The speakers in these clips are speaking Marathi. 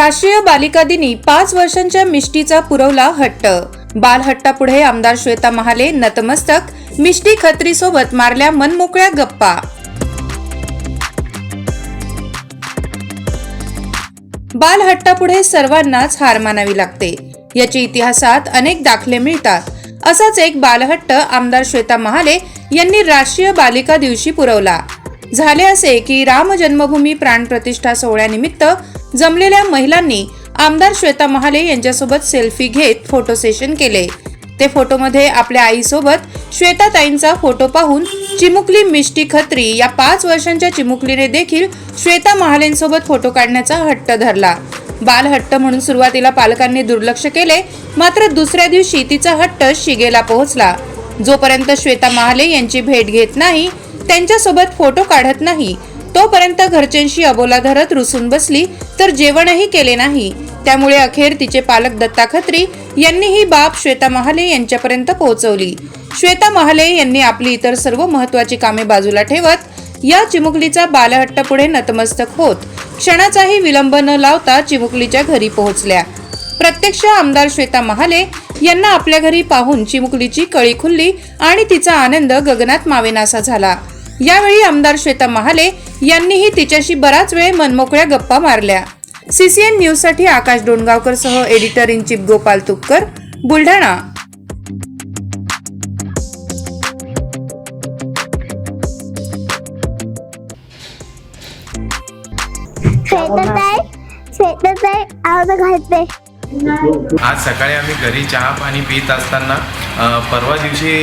राष्ट्रीय बालिका दिनी पाच वर्षांच्या मिष्टीचा पुरवला हट्ट. बालहट्टापुढे आमदार श्वेता महाले नतमस्तक मिष्टी खत्री सोबत मारल्या मनमोकळ्या गप्पा. बालहट्टापुढे सर्वांनाच हार मानावी लागते. याचे इतिहासात अनेक दाखले मिळतात. असाच एक बालहट्ट आमदार श्वेता महाले यांनी राष्ट्रीय बालिका दिवशी पुरवला. झाले असे की राम जन्मभूमी प्राणप्रतिष्ठा सोहळ्यानिमित्त जमलेल्या महिलांनी आमदार श्वेता महाले यांच्यासोबत सेल्फी घेत फोटो सेशन केले. ते फोटोमध्ये आपल्या आईसोबत श्वेताताईंचा फोटो पाहून चिमुकली मिष्टी खत्री या पाच वर्षांच्या चिमुकलीने देखील श्वेता महालेंसोबत फोटो काढण्याचा हट्ट धरला. बालहट्ट म्हणून सुरुवातीला पालकांनी दुर्लक्ष केले मात्र दुसऱ्या दिवशी तिचा हट्ट शिगेला पोहोचला. जोपर्यंत श्वेता महाले यांची भेट घेत नाही त्यांच्यासोबत फोटो काढत नाही. तोपर्यंत घरच्यांशी अबोला धरत रुसून बसली तर जेवणही केले नाही. त्यामुळे अखेर तिचे पालक दत्ता खत्री यांनी ही बाब श्वेता महाले यांच्यापर्यंत पोहोचवली. श्वेता महाले यांनी आपली इतर सर्व महत्वाची कामे बाजूला ठेवत या चिमुकलीचा बालहट्ट पुढे नतमस्तक होत क्षणाचाही विलंब न लावता चिमुकलीच्या घरी पोहोचल्या. प्रत्यक्ष आमदार श्वेता महाले यांना आपल्या घरी पाहून चिमुकलीची कळी खुलली आणि तिचा आनंद गगनात मावेनासा झाला. यावेळी आमदार श्वेता महाले यांनीही तिच्याशी बराच वेळ मनमोकळ्या गप्पा मारल्या. सीसीएन न्यूजसाठी आकाश डोणगावकर सह editor in chief Gopal Tupkar Buldhana. Shwetatai Shwetatai आवाज घालते. आज सकाळी आम्ही घरी चहा पाणी पित असताना परवा दिवशी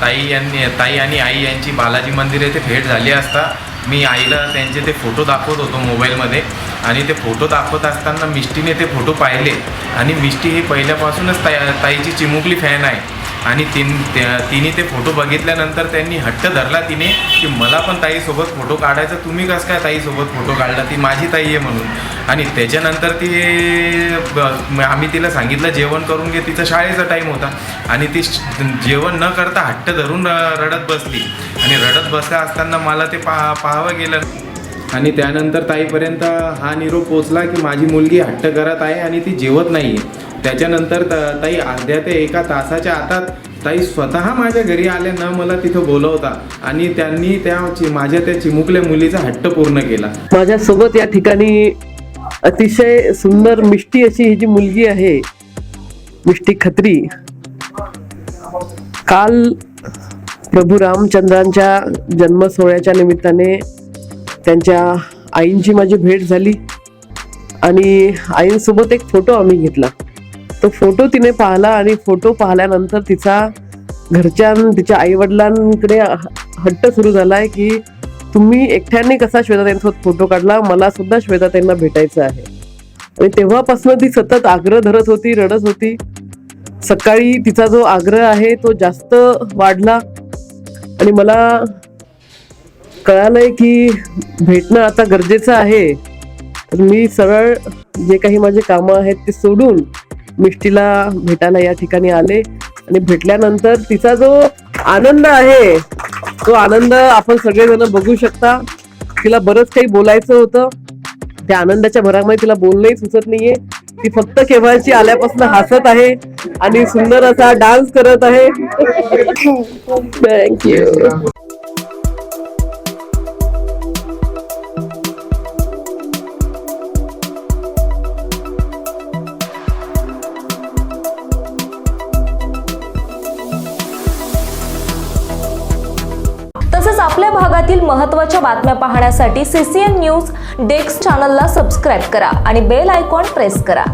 ताई यांनी ताई आणि आई यांची बालाजी मंदिर येथे भेट झाली असता मी आईला त्यांचे ते फोटो दाखवत होतो मोबाईलमध्ये आणि ते फोटो दाखवत असताना मिष्टीने ते फोटो पाहिले. आणि मिष्टी ही पहिल्यापासूनच ताई ताईची चिमुकली फॅन आहे. आणि तिन त्या- तिने ते फोटो बघितल्यानंतर त्यांनी हट्ट धरला तिने की मला पण ताईसोबत फोटो काढायचा तुम्ही कसं काय ताईसोबत फोटो काढला? ती माझी ताई आहे म्हणून. आणि त्याच्यानंतर ती ब- आम्ही तिला सांगितलं जेवण करून घे तिचा शाळेचा टाईम होता. आणि ती जेवण न करता हट्ट धरून र- रडत बसली. आणि रडत बसल्या असताना मला ते पा पाहावं गेलं. आणि त्यानंतर ताईपर्यंत हा निरोप पोचला की माझी मुलगी हट्ट करत आहे आणि ती जेवत नाही आहे त्याच्यानंतर ताई अर्ध्या ते एका तासाच्या आतात ताई स्वतः माझ्या घरी आल्या न मला तिथं बोलवता. आणि त्यांनी त्या माझ्या त्या चिमुकल्या मुलीचा हट्ट पूर्ण केला. माझ्यासोबत या ठिकाणी अतिशय सुंदर मिष्टी अशी ही जी मुलगी आहे मिष्टी खत्री काल प्रभू रामचंद्रांच्या जन्म सोहळ्याच्या निमित्ताने त्यांच्या आईंची माझी भेट झाली. आणि आईंसोबत एक फोटो आम्ही घेतला. तो फोटो तिने पाहिला आणि फोटो पाहिल्यानंतर तिचा घरच्या तिच्या आईवडिलांकडे हट्ट सुरू झालाय की तुम्ही एकट्याने कसा श्वेताताईंसोबत फोटो काढला? मला सुद्धा श्वेताताईंना भेटायचं आहे. आणि तेव्हापासून ती सतत आग्रह धरत होती रडत होती. सकाळी तिचा जो आग्रह आहे तो जास्त वाढला. आणि मला कळालंय की भेटणं आता गरजेचं आहे. तर मी सरळ जे काही माझे कामं आहेत ते सोडून मिष्टीला भेटायला या ठिकाणी आले आणि भेटल्यानंतर तिचा जो आनंद आहे तो आनंद आपण सगळेजण बघू शकता. तिला बरंच काही बोलायचं होतं. त्या आनंदाच्या भरामध्ये तिला बोलणंही सुचत नाहीये. ती फक्त केव्हाची आल्यापासून हसत आहे आणि सुंदर असा डान्स करत आहे. थँक्यू विदर्भातील महत्त्वाच्या बातम्या पाहण्यासाठी सीसीएन न्यूज डेस्क चॅनलला सबस्क्राईब करा आणि बेल आयकॉन प्रेस करा.